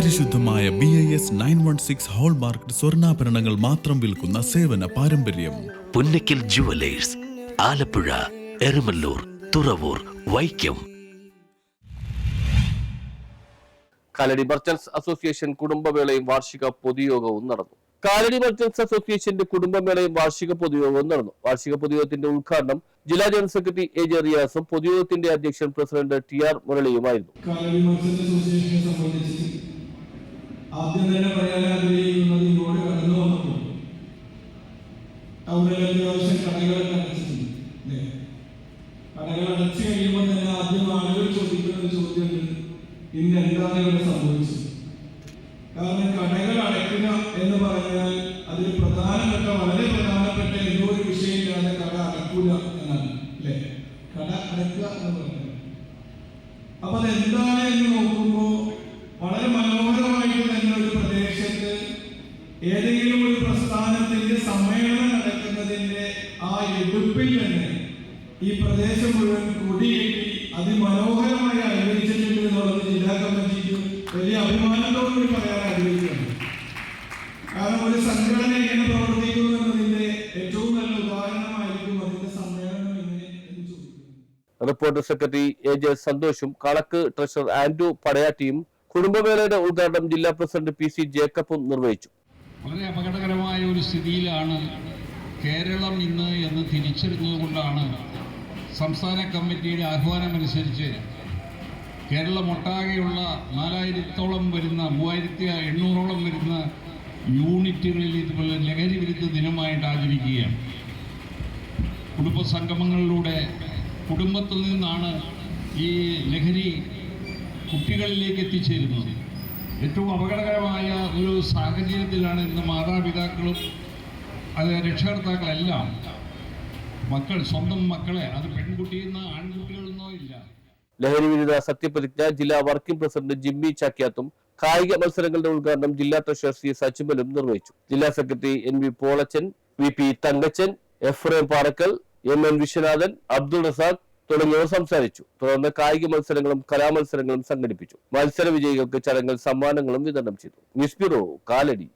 പരിശുദ്ധമായ B I S nine one six hallmark സ്വർണാഭരണങ്ങൾ മാത്രം വിൽക്കുന്ന സേവന പാരമ്പര്യം. Punnakkil jewellers Alappuzha Erumalloor Thuravoor Vaikom. Kalady merchants association കുടുംബമേളയും വാർഷിക പൊതുയോഗവും നടന്നു. കാലടി മർച്ചൻസ് അസോസിയേഷന്റെ കുടുംബമേളയും വാർഷിക പൊതുയോഗവും നടന്നു. വാർഷിക പൊതുയോഗത്തിന്റെ ഉദ്ഘാടനം ജില്ലാ ജനറൽ സെക്രട്ടറി എ ജെ റിയാസും പൊതുയോഗത്തിന്റെ അധ്യക്ഷൻ പ്രസിഡന്റ് ടി ആർ മുരളിയുമായിരുന്നു കാലടി മത്സര അസോസിയേഷനെ സംബന്ധിച്ച് ആദ്യം തന്നെ പറയാൻ ആഗ്രഹിക്കുന്നത് ഇങ്ങോട്ട് കടന്നു വന്നപ്പോൾ ടൗണിൽ അത്യാവശ്യം കടകളൊക്കെ അടച്ചിട്ടുണ്ട്. അല്ലേ? കടകൾ അടച്ചു കഴിയുമ്പോൾ തന്നെ ആദ്യം ആളുകൾ ചോദിക്കുന്ന ചോദ്യമുണ്ട് ഇന്ന് എന്താണ് ഇവിടെ സംഭവിച്ചത്? കാരണം കടകൾ അടയ്ക്കുക എന്ന് പറഞ്ഞാൽ അതിൽ പ്രധാനപ്പെട്ട വളരെ പ്രധാനപ്പെട്ട എന്തോ ഒരു വിഷയമില്ലാതെ കട അടക്കൂല എന്നാണ്. അല്ലേ? കട അടയ്ക്കുക എന്ന് പറഞ്ഞാൽ. അപ്പൊ അതെന്താണ് എന്ന് നോക്കുമ്പോ ഏതെങ്കിലും ഒരു പ്രസ്ഥാനത്തിന്റെ സമ്മേളനം നടക്കുന്നതിന്റെ ആ എടുപ്പിൽ തന്നെ ഈ പ്രദേശം മുഴുവൻ കൊടികെട്ടി അതിമനോഹരമായി അനുഭവിച്ചിട്ടുണ്ട് എന്നുള്ളത് ജില്ലാ കമ്മിറ്റിക്ക് വലിയ അഭിമാനത്തോടുകൂടി പറയാൻ ആഗ്രഹിക്കുകയാണ്. കാരണം ഒരു സംഘടന എങ്ങനെ പ്രവർത്തിക്കുന്നു എന്നതിന്റെ ഏറ്റവും നല്ല ഉദാഹരണമായിരിക്കും അതിന്റെ സമ്മേളനം എന്ന് റിപ്പോർട്ടർ സെക്രട്ടറി എ ജെ സന്തോഷും കളക്ക് ട്രഷറർ ആൻഡ്രു പടയാറ്റിയും കുടുംബമേളയുടെ ഉദ്ഘാടനം ജില്ലാ പ്രസിഡന്റ് പി സി ജേക്കബും നിർവഹിച്ചു. വളരെ അപകടകരമായ ഒരു സ്ഥിതിയിലാണ് കേരളം ഇന്ന് എന്ന് തിരിച്ചറിഞ്ഞതുകൊണ്ടാണ് സംസ്ഥാന കമ്മിറ്റിയുടെ ആഹ്വാനമനുസരിച്ച് കേരളമൊട്ടാകെയുള്ള നാലായിരത്തോളം വരുന്ന മൂവായിരത്തി എണ്ണൂറോളം വരുന്ന യൂണിറ്റുകളിൽ ഇതുപോലെ ലഹരി വിരുദ്ധ ദിനമായിട്ട് ആചരിക്കുകയാണ്. കുടുംബ സംഗമങ്ങളിലൂടെ കുടുംബത്തിൽ നിന്നാണ് ഈ ലഹരി കുട്ടികളിലേക്ക് എത്തിച്ചേരുന്നത്. ഏറ്റവും അപകടകരമായ ഒരു സാഹചര്യത്തിലാണ് ഇന്ന് മാതാപിതാക്കളും അത് രക്ഷകർത്താക്കളെല്ലാം. മക്കൾ സ്വന്തം മക്കളെ അത് പെൺകുട്ടിയിൽ നിന്ന് ആൺകുട്ടികളെന്നോ ഇല്ല. ലഹരി വിരുദ്ധ സത്യപ്രതിജ്ഞ ജില്ലാ വർക്കിംഗ് പ്രസിഡന്റ് ജിമ്മി ചാക്യാത്തും കായിക മത്സരങ്ങളുടെ ഉദ്ഘാടനം ജില്ലാ ട്രഷറർ സി സച്ചിമലും നിർവഹിച്ചു. ജില്ലാ secretary N V Polachan V P Thankachan Ephrem Parackal M N Viswanathan Abdul Razak തുടങ്ങിയവർ സംസാരിച്ചു. തുടർന്ന് കായിക മത്സരങ്ങളും കലാമത്സരങ്ങളും സംഘടിപ്പിച്ചു. മത്സര വിജയികൾക്ക് ചടങ്ങിൽ സമ്മാനങ്ങളും വിതരണം ചെയ്തു. News bureau Kalady.